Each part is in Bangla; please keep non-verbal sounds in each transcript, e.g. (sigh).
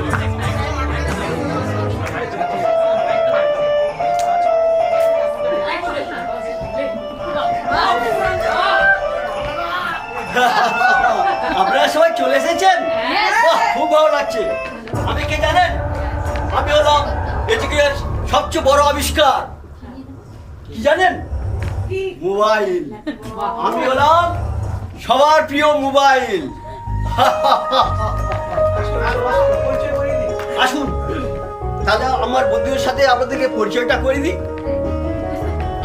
(laughs) আপনারা সবাই চলে এসেছেন? খুব ভালো লাগছে। আমি কে জানেন? আমি হলাম এদিকের সবচেয়ে বড় আবিষ্কার। কি জানেন? মোবাইল। আমি হলাম সবার প্রিয় মোবাইল। (laughs) আসুন। তাহলে আমার বন্ধুদের সাথে আপনাদেরকে পরিচয়টা করে দিই।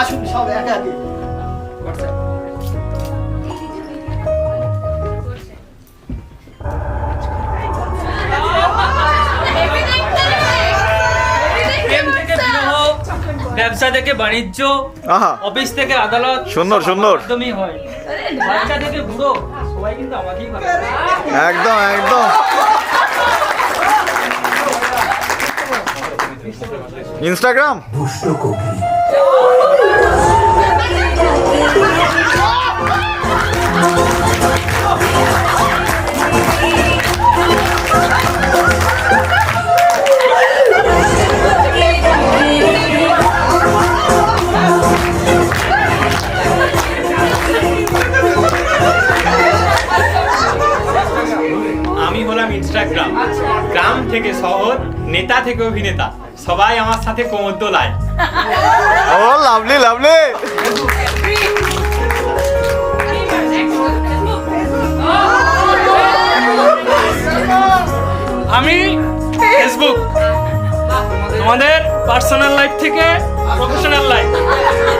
আসুন সব একে একে। ব্যবসা থেকে বাণিজ্য আহা। অফিস থেকে আদালত সুন্দর, সুন্দর। মাধ্যমেই হয়। বাচ্চা থেকে বুড়ো সবাই কিন্তু আমাকেই ভালো একদম। একদম ইনস্টাগ্রাম আমি হলাম ইনস্টাগ্রাম গ্রাম থেকে শহর নেতা থেকে অভিনেতা। সবাই আমার সাথে কোমর দোলায় ও লাভলি লাভলি। আমি ফেসবুক তোমাদের পার্সোনাল লাইফ থেকে প্রফেশনাল লাইফ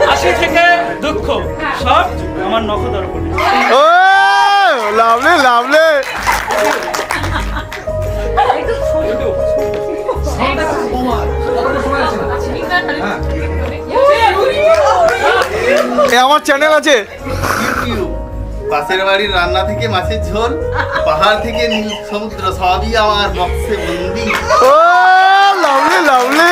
হাসি থেকে দুঃখ সব আমার নখদর করে ও লাভলি লাভলি। আমার চ্যানেল আছে। পাশের বাড়ির রান্না থেকে মাছের ঝোল পাহাড় থেকে নীল সমুদ্র সবই আমার বক্সে বন্দি। ও লাভলি লাভলি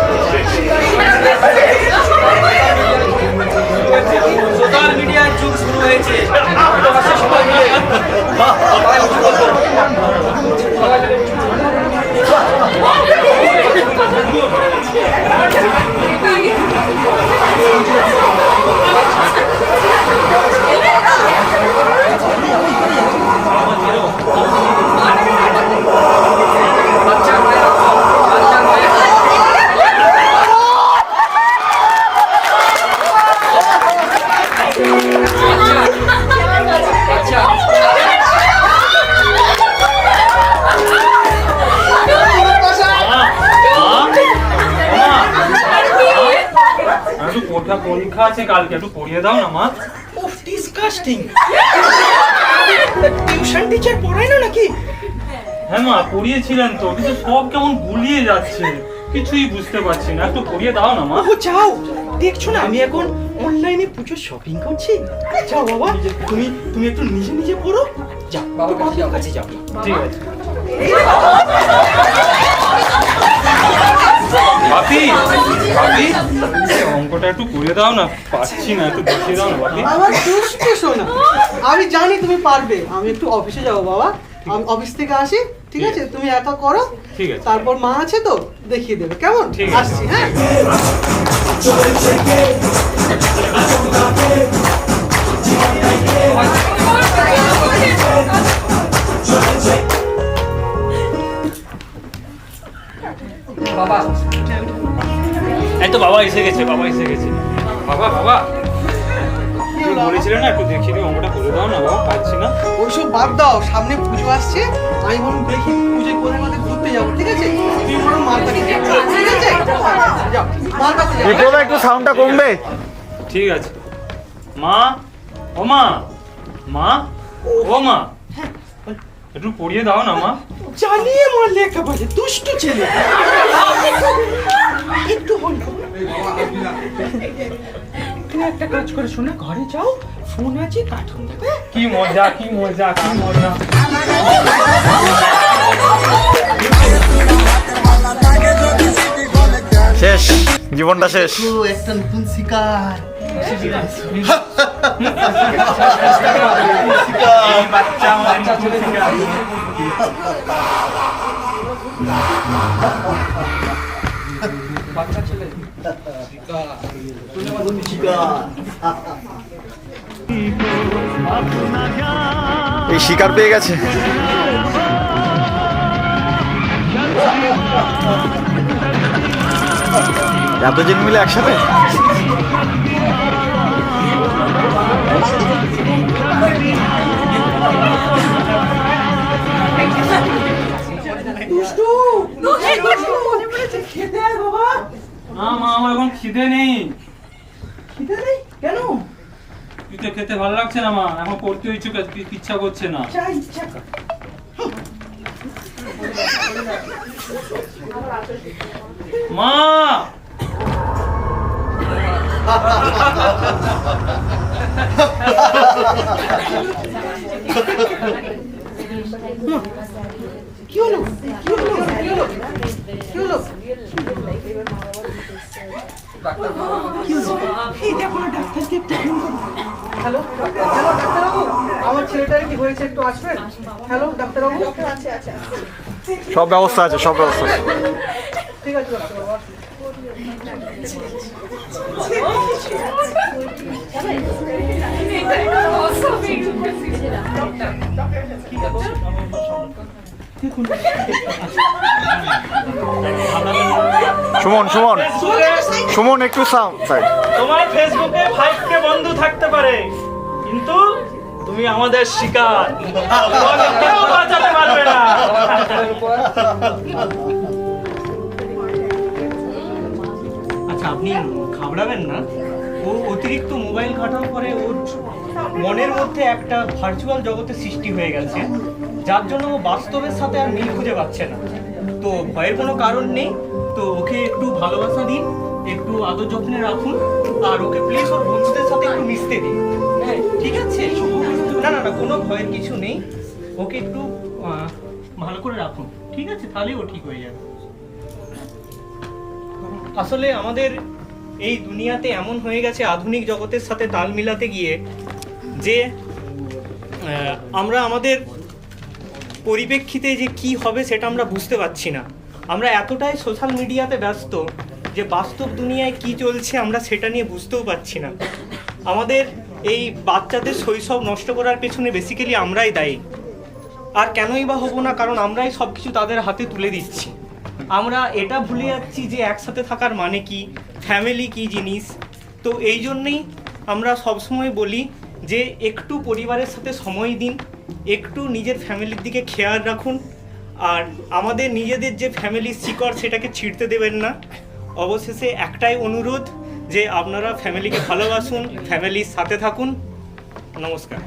একটু (laughs) আছে কালকে একটু পড়িয়ে দাও না মা। উফ ডিসকাস্টিং টিউশন টিচার পড়ায় না নাকি? হ্যাঁ মা পড়িয়েছিলেন তো কিন্তু সব কেমন গুলিয়ে যাচ্ছে কিছুই বুঝতে পারছি না। একটু পড়িয়ে দাও না মা। ও যাও। দেখছ না আমি এখন অনলাইনে পুজোর শপিং করছি। যাও বাবা তুমি তুমি একটু নিজে নিজে পড়ো। যাও বাবা কাছে যাও ঠিক আছে। অঙ্কটা একটু করে দাও না পাচ্ছি না একটু দেখিয়ে দাও না বাপি। আমার দুষ্টু শোনা আমি জানি তুমি পারবে। আমি একটু অফিসে যাব বাবা। আমি অফিস থেকে আসি ঠিক আছে? তুমি একা করো। ঠিক আছে। তারপর মা আছে তো দেখিয়ে দেবে। কেমন? ঠিক আসছি হ্যাঁ? এই তো বাবা এসে গেছে বাবা এসে গেছে। বাবা বাবা। বলেছিলে না একটু দেখিয়ে দিও অঙ্কটা করে দাও না বাবা পাচ্ছি না। ওইসব বাদ দাও সামনে পুজো আসছে আমি বলুন দেখি কোথায় কোথায় ঘুরতে যাব ঠিক আছে? তুমি বরং মার কাছে ঠিক আছে? যাও মার কাছে যাও। একটু সাউন্ডটা কমবে। ঠিক আছে। মা ও মা মা ও মা। একটু পড়িয়ে দাও না মা। জানিয়ে মারলে একেবারে দুষ্টু ছেলে। একটু হল তুমি একটা কাজ করে শোনা ঘরে যাও ফোন আছে কার্টুন দেখবে। কি মজা কি মজা কি মজা। শেষ জীবনটা শেষ। একটা নতুন শিকার। এই শিকার পেয়ে গেছে। এতজন মিলে একসাথে? না মা আমার এখন খিদে নেই। খেতে নেই? কেন? খেতে খেতে ভালো লাগছে না মা। এখন পড়তে ইচ্ছুক ইচ্ছা করছে না। ইচ্ছা মা কি হলো? ছেলেটার কি হয়েছে একটু আসবেন? হ্যালো ডাক্তারবাবু? সব ব্যবস্থা আছে সব ব্যবস্থা আছে। ঠিক আছে ডাক্তারবাবু আসুন। সুমন সুমন। সুমন একটু সাউন্ড সাইড তোমার ফেসবুকে ফাইভ কে বন্ধু থাকতে পারে। কিন্তু তুমি আমাদের শিকার। কেউ বাঁচাতে পারবে না। আচ্ছা আপনি ঘাবড়াবেন না। ও অতিরিক্ত মোবাইল ঘাটার পরে ওর মনের মধ্যে একটা ভার্চুয়াল জগতের সৃষ্টি হয়ে গেছে, যার জন্য ও বাস্তবের সাথে আর মিল খুঁজে পাচ্ছে না। তো ভয়ের কোনো কারণ নেই? তো ওকে একটু ভালোবাসা দিন, একটু আদর যত্নে রাখুন, আর ওকে প্লিজ ওর বন্ধুদের সাথে একটু মিশতে দিন। হ্যাঁ ঠিক আছে? না না না, কোনো ভয়ের কিছু নেই। ওকে একটু ভালো করে রাখুন। ঠিক আছে? তাহলেই ও ঠিক হয়ে যাবে। আসলে আমাদের এই দুনিয়াতে এমন হয়ে গেছে আধুনিক জগতের সাথে তাল মিলাতে গিয়ে যে আমরা আমাদের পরিপ্রেক্ষিতে যে কি হবে সেটা আমরা বুঝতে পারছি না। আমরা এতটাই সোশ্যাল মিডিয়াতে ব্যস্ত যে বাস্তব দুনিয়ায় কি চলছে আমরা সেটা নিয়ে বুঝতেও পারছি না। আমাদের এই বাচ্চাদের শৈশব নষ্ট করার পেছনে বেসিক্যালি আমরাই দায়ী। আর কেনই বা হব না, কারণ আমরাই সব কিছু তাদের হাতে তুলে দিচ্ছি। আমরা এটা ভুলে যাচ্ছি যে একসাথে থাকার মানে কি ফ্যামিলি কি জিনিস। তো এই জন্যেই আমরা সবসময় বলি যে একটু পরিবারের সাথে সময় দিন, একটু নিজের ফ্যামিলির দিকে খেয়াল রাখুন আর আমাদের নিজেদের যে ফ্যামিলির শিকড় সেটাকে ছিঁড়তে দেবেন না। অবশেষে একটাই অনুরোধ যে আপনারা ফ্যামিলিকে ভালোবাসুন ফ্যামিলির সাথে থাকুন। নমস্কার।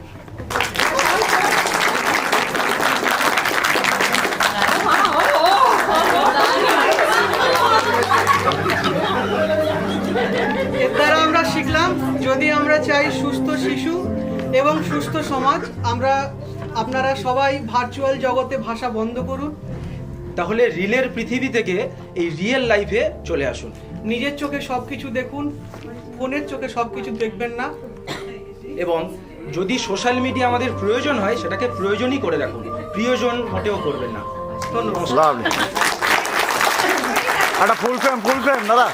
এর দ্বারা আমরা শিখলাম, যদি আমরা চাই সুস্থ শিশু এবং সুস্থ সমাজ, আমরা আপনারা সবাই ভার্চুয়াল জগতে ভাষা বন্ধ করুন। তাহলে রিলের পৃথিবী থেকে এই রিয়েল লাইফে চলে আসুন। নিজের চোখে সব কিছু দেখুন ফোনের চোখে সব কিছু দেখবেন না। এবং যদি সোশ্যাল মিডিয়া আমাদের প্রয়োজন হয় সেটাকে প্রয়োজনই করে রাখুন। প্রিয়জন মোটেও করবেন না। ধন্যবাদ। একটা ফুল ফ্রেম ফুল ফ্রেম দাদা।